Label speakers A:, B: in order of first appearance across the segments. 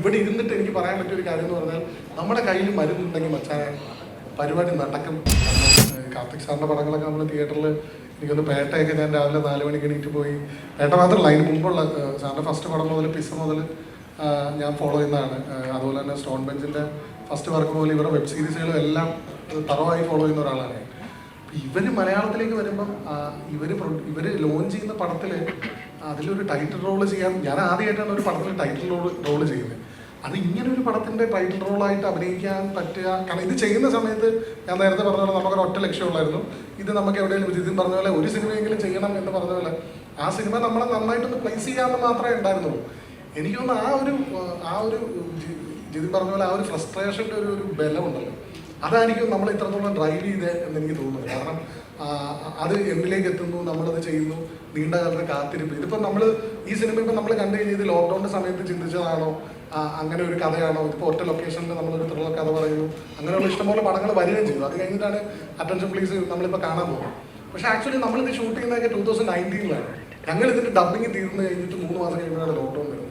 A: ഇവിടെ ഇരുന്നിട്ട് എനിക്ക് പറയാൻ പറ്റിയ ഒരു കാര്യം എന്ന് പറഞ്ഞാൽ നമ്മുടെ കയ്യിൽ മരുന്നുണ്ടെങ്കിൽ മച്ചാനെ പരിപാടി നടക്കും. കാർത്തിക് സാറിന്റെ പടങ്ങളൊക്കെ നമ്മൾ തിയേറ്ററിൽ എനിക്കൊന്ന് പേട്ടയൊക്കെ ഞാൻ രാവിലെ നാല് മണിക്ക് എണീറ്റ് പോയി. പേട്ട മാത്രമല്ല അതിന് മുമ്പുള്ള സാറിന്റെ ഫസ്റ്റ് പടം മുതൽ പിസ മുതൽ ഞാൻ ഫോളോ ചെയ്യുന്നതാണ്. അതുപോലെ തന്നെ സ്റ്റോൺ ബെഞ്ചിന്റെ ഫസ്റ്റ് വർക്ക് പോലെ ഇവരുടെ വെബ് സീരീസുകളും എല്ലാം തറവായി ഫോളോ ചെയ്യുന്ന ഒരാളാണ് ഇവർ മലയാളത്തിലേക്ക് വരുമ്പം ഇവർ ഇവർ ലോഞ്ച് ചെയ്യുന്ന പടത്തിൽ അതിലൊരു ടൈറ്റിൽ റോൾ ചെയ്യാൻ ഞാൻ ആദ്യമായിട്ടാണ് ഒരു പടത്തിൽ ടൈറ്റിൽ റോൾ റോൾ ചെയ്യുന്നത്. അത് ഇങ്ങനെ ഒരു പടത്തിന്റെ ടൈറ്റിൽ റോളായിട്ട് അഭിനയിക്കാൻ പറ്റുക. കാരണം ഇത് ചെയ്യുന്ന സമയത്ത് ഞാൻ നേരത്തെ പറഞ്ഞ പോലെ നമുക്കൊരു ഒറ്റ ലക്ഷ്യമുള്ളായിരുന്നു ഇത് നമുക്ക് എവിടെയെങ്കിലും ജിതിൻ പറഞ്ഞ പോലെ ഒരു സിനിമയെങ്കിലും ചെയ്യണം എന്ന് പറഞ്ഞ പോലെ ആ സിനിമ നമ്മളെ നന്നായിട്ടൊന്ന് പ്ലേസ് ചെയ്യാമെന്ന് മാത്രമേ ഉണ്ടായിരുന്നുള്ളൂ. എനിക്ക് തോന്നുന്നു ആ ഒരു ആ ഒരു ജിതിൻ പറഞ്ഞ പോലെ ആ ഒരു ഫ്രസ്ട്രേഷന്റെ ഒരു ഒരു ബലമുണ്ടല്ലോ. അതായിരിക്കും നമ്മൾ ഇത്രത്തോളം ഡ്രൈവ് ചെയ്തേ എന്ന് എനിക്ക് തോന്നുന്നത്. കാരണം അത് എന്തിലേക്ക് എത്തുന്നു നമ്മളത് ചെയ്യുന്നു നീണ്ട കാലത്തെ കാത്തിരിപ്പ്. ഇതിപ്പോൾ നമ്മൾ ഈ സിനിമ ഇപ്പം നമ്മൾ കണ്ടു കഴിഞ്ഞാൽ ഇത് ലോക്ക്ഡൗണിന്റെ സമയത്ത് ചിന്തിച്ചതാണോ? അങ്ങനെ ഒരു കഥയാണോ? ഇപ്പോൾ ഒറ്റ ലൊക്കേഷനിൽ നമ്മളൊരു ത്രില്ലർ കഥ പറയുന്നു. അങ്ങനെയുള്ള ഇഷ്ടംപോലെ പടങ്ങൾ വരികയും ചെയ്തു. അത് കഴിഞ്ഞിട്ടാണ് അറ്റൻഷൻ പ്ലീസ് നമ്മളിപ്പോൾ കാണാൻ പോകുന്നത്. പക്ഷെ ആക്ച്വലി നമ്മളിത് ഷൂട്ട് ചെയ്യുന്നതൊക്കെ ടൂ തൗസൻഡ് നയന്റീനിലാണ് ഞങ്ങൾ ഇതിന്റെ ഡബിങ് തീർന്നു കഴിഞ്ഞിട്ട് മൂന്ന് മാസം കഴിയുമ്പോഴാണ് ലോക്ക്ഡൗൺ വരുന്നത്.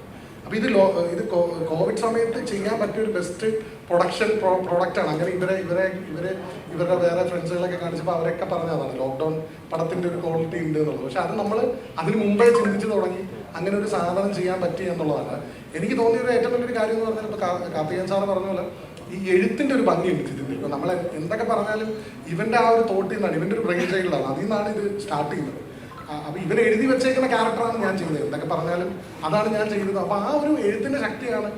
A: അപ്പോൾ ഇത് ലോ ഇത് കോവിഡ് സമയത്ത് ചെയ്യാൻ പറ്റിയ ഒരു ബെസ്റ്റ് പ്രൊഡക്ഷൻ പ്രോഡക്റ്റ് ആണ്. അങ്ങനെ ഇവരെ ഇവരെ ഇവരെ ഇവരുടെ വേറെ ഫ്രണ്ട്സുകളൊക്കെ കാണിച്ചപ്പോൾ അവരൊക്കെ പറഞ്ഞതാണ് ലോക്ക്ഡൗൺ പടത്തിന്റെ ഒരു ക്വാളിറ്റി ഉണ്ട് എന്നുള്ളത്. പക്ഷെ അത് നമ്മൾ അതിന് മുമ്പേ ചിന്തിച്ച് തുടങ്ങി. അങ്ങനെ ഒരു സാധനം ചെയ്യാൻ പറ്റി എന്നുള്ളതാണ്. എനിക്ക് തോന്നിയ ഒരു ഏറ്റവും വലിയൊരു കാര്യം എന്ന് പറഞ്ഞാൽ ഇപ്പൊ കാ- കാർത്തികൻ സാറ് പറഞ്ഞ പോലെ ഈ എഴുത്തിന്റെ ഒരു ഭംഗിയുണ്ട് ഇതിൽ ഇപ്പൊ നമ്മൾ എന്തൊക്കെ പറഞ്ഞാലും ഇവന്റെ ആ ഒരു തോട്ടിൽ നിന്നാണ് ഇവന്റെ ഒരു ബ്രെയിൻ ചൈൽഡാണ്. അതിൽ നിന്നാണ് ഇത് സ്റ്റാർട്ട് ചെയ്യുന്നത്. അപ്പോൾ ഇവൻ എഴുതി വെച്ചേക്കുന്ന ക്യാരക്ടറാണ് ഞാൻ ചെയ്യുന്നത്. എന്തൊക്കെ പറഞ്ഞാലും അതാണ് ഞാൻ ചെയ്യുന്നത്. അപ്പോൾ ആ ഒരു എഴുത്തിന്റെ ശക്തിയാണ്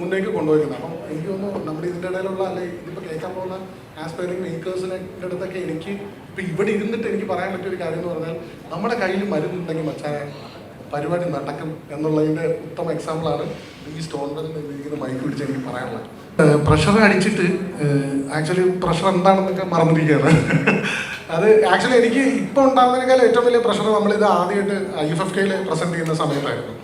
A: മുന്നേക്ക് കൊണ്ടുപോയിരുന്നത് അപ്പം എനിക്ക് തോന്നുന്നു നമ്മുടെ ഇതിന്റെ ഇടയിലുള്ള അല്ലെ ഇതിപ്പോ കേൾക്കാൻ പോകുന്ന ആസ്പയറിംഗ് മേക്കേഴ്സിനെ അടുത്തൊക്കെ എനിക്ക് ഇപ്പൊ ഇവിടെ ഇരുന്നിട്ട് എനിക്ക് പറയാൻ പറ്റിയ ഒരു കാര്യം എന്ന് പറഞ്ഞാൽ നമ്മുടെ കയ്യിൽ മരുന്നുണ്ടെങ്കിൽ മച്ചാനെ പരിപാടി നടക്കും എന്നുള്ളതിന്റെ ഉത്തമ എക്സാമ്പിളാണ് ഈ സ്റ്റോൺ ഇരിക്കുന്ന മൈക്ക് പിടിച്ച് എനിക്ക് പറയാനുള്ളത്. പ്രഷർ അടിച്ചിട്ട് ആക്ച്വലി പ്രഷർ എന്താണെന്നൊക്കെ മറന്നിരിക്കുകയാണ്. അത് ആക്ച്വലി എനിക്ക് ഇപ്പോൾ ഉണ്ടാകുന്നതിനേക്കാൾ ഏറ്റവും വലിയ പ്രഷർ നമ്മളിത് ആദ്യമായിട്ട് ഐ എഫ് എഫ് കെയിൽ പ്രസന്റ് ചെയ്യുന്ന സമയത്തായിരുന്നു.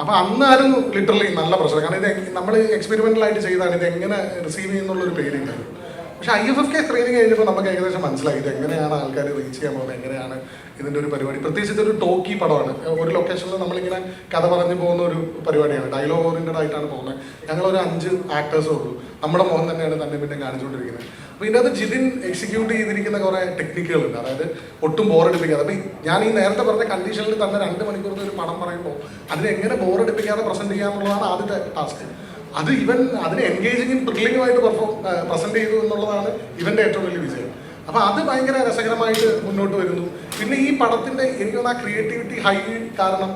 A: അപ്പോൾ അന്നാലും ലിറ്ററലി നല്ല പ്രഷർ കാരണം ഇത് നമ്മൾ എക്സ്പെരിമെന്റൽ ആയിട്ട് ചെയ്താണ് ഇത് എങ്ങനെ റിസീവ് ചെയ്യുന്നുള്ള ഒരു പേടിയുണ്ടായിരുന്നു പക്ഷെ I F F K screening കഴിഞ്ഞപ്പോൾ നമുക്ക് ഏകദേശം മനസ്സിലായി. ഇത് എങ്ങനെയാണ് ആൾക്കാർ റീച്ച് ചെയ്യാൻ പോകുന്നത്? എങ്ങനെയാണ് ഇതിന്റെ ഒരു പരിപാടി? പ്രത്യേകിച്ച് ഇതൊരു ടോക്കി പടമാണ്. ഒരു ലൊക്കേഷനിൽ നമ്മളിങ്ങനെ കഥ പറഞ്ഞു പോകുന്ന ഒരു പരിപാടിയാണ്. ഡയലോഗ് ഓറിയന്റഡ് ആയിട്ടാണ് പോകുന്നത്. ഞങ്ങളൊരു അഞ്ച് ആക്ടേഴ്സേ ഉള്ളൂ. നമ്മുടെ മോഹൻ തന്നെയാണ് തന്നെ പിന്നെ കാണിച്ചുകൊണ്ടിരിക്കുന്നത്. അപ്പോൾ ഇതിനകത്ത് ജിതിൻ എക്സിക്യൂട്ട് ചെയ്തിരിക്കുന്ന കുറേ ടെക്നിക്കുകളുണ്ട് അതായത് ഒട്ടും ബോറടിപ്പിക്കാതെ അപ്പോൾ ഞാൻ ഈ നേരത്തെ പറഞ്ഞ കണ്ടീഷനിൽ തന്നെ രണ്ട് മണിക്കൂറിൽ ഒരു പടം പറയുമ്പോൾ അതിനെ എങ്ങനെ ബോറടിപ്പിക്കാതെ പ്രസന്റ് ചെയ്യാമെന്നുള്ളതാണ് ആദ്യത്തെ ടാസ്ക് അത് ഇവൻ അതിന് എൻഗേജിങ്ങും ത്രില്ലിങ്ങുമായിട്ട് പെർഫോം പ്രസന്റ് ചെയ്തു എന്നുള്ളതാണ് ഇവന്റെ ഏറ്റവും വലിയ വിജയം. അപ്പൊ അത് ഭയങ്കര രസകരമായിട്ട് മുന്നോട്ട് വരുന്നു. പിന്നെ ഈ പടത്തിന്റെ എനിക്ക് ആ ക്രിയേറ്റിവിറ്റി ഹൈ കാരണം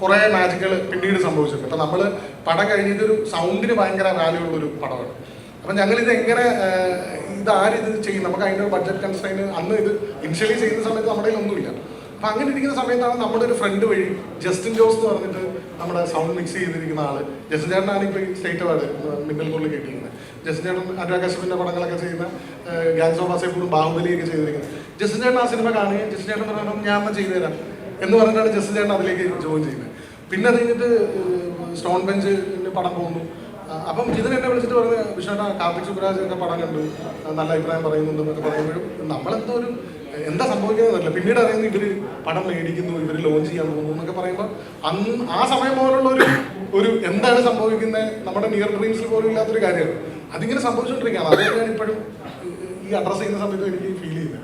A: കുറേ മാജിക്കുകൾ പിന്നീട് സംഭവിച്ചിട്ടുണ്ട്. അപ്പം നമ്മൾ പടം കഴിഞ്ഞിട്ട് ഒരു സൗണ്ടിന് ഭയങ്കര വാല്യൂ ഉള്ള ഒരു പടമാണ്. അപ്പൊ ഞങ്ങൾ ഇത് എങ്ങനെ ഇത് ആരിത് ചെയ്യും? നമുക്ക് അതിന്റെ ബഡ്ജറ്റ് കൺസ്ട്രെയിൻ അന്ന് ഇത് ഇനിഷ്യലി ചെയ്യുന്ന സമയത്ത് നമ്മുടെ കയ്യിൽ ഒന്നുമില്ല അപ്പൊ അങ്ങനെ ഇരിക്കുന്ന സമയത്താണ് നമ്മുടെ ഒരു ഫ്രണ്ട് വഴി ജസ്റ്റിൻ ജോസ് എന്ന് പറഞ്ഞിട്ട് നമ്മുടെ സൗണ്ട് മിക്സ് ചെയ്തിരിക്കുന്ന ആൾ. ജസ്റ്റ് ചേട്ടനാണ് ഇപ്പോൾ സ്റ്റേറ്റ് അവാർഡ് മിന്നൽ കൊള്ളിൽ കിട്ടിയിരിക്കുന്നത് ജസ്റ്റ് ചേട്ടൻ അനുരാഗ് പടങ്ങളൊക്കെ ചെയ്യുന്ന ഗാങ്സ് ഓഫ് അസേപ്പൂറും ബാഹുബലിയൊക്കെ ചെയ്തിരിക്കുന്നത്. ജസ്റ്റ് ചേട്ടൻ ആ സിനിമ കാണുകയും ജസ്റ്റ് ചേട്ടൻ പറഞ്ഞു ഞാൻ ചെയ്തു തരാം എന്ന് പറഞ്ഞിട്ടാണ് ജസ്റ്റ് ചേട്ടൻ അതിലേക്ക് ജോയിൻ ചെയ്യുന്നത്. പിന്നെ അത് കഴിഞ്ഞിട്ട് സ്റ്റോൺ ബെഞ്ച് പടം പോകുന്നു. അപ്പം ജിതൻ എന്നെ വിളിച്ചിട്ട് പറഞ്ഞ് വിഷ്ണുട്ടാ കാർത്തിക് സുബ്രാജ് എന്റെ പടം കണ്ടു. നല്ല അഭിപ്രായം പറയുന്നുണ്ടെന്നൊക്കെ പറയുമ്പോഴും നമ്മളെന്തോ ഒരു എന്താ സംഭവിക്കുന്നതല്ല പിന്നീട് അറിയുന്നത് ഇവർ പടം മേടിക്കുന്നു ഇവർ ലോഞ്ച് ചെയ്യാൻ പോകുന്നു എന്നൊക്കെ പറയുമ്പോൾ അന്ന് ആ സമയം പോലുള്ള ഒരു ഒരു എന്താണ് സംഭവിക്കുന്നത് നമ്മുടെ നിയർ ഡ്രീംസിൽ പോലും ഇല്ലാത്തൊരു കാര്യമാണ് അതിങ്ങനെ സംഭവിച്ചുകൊണ്ടിരിക്കുകയാണ് അതൊക്കെയാണ് ഇപ്പോഴും ഈ അഡ്രസ് ചെയ്യുന്ന സമയത്ത് എനിക്ക് ഫീൽ ചെയ്തു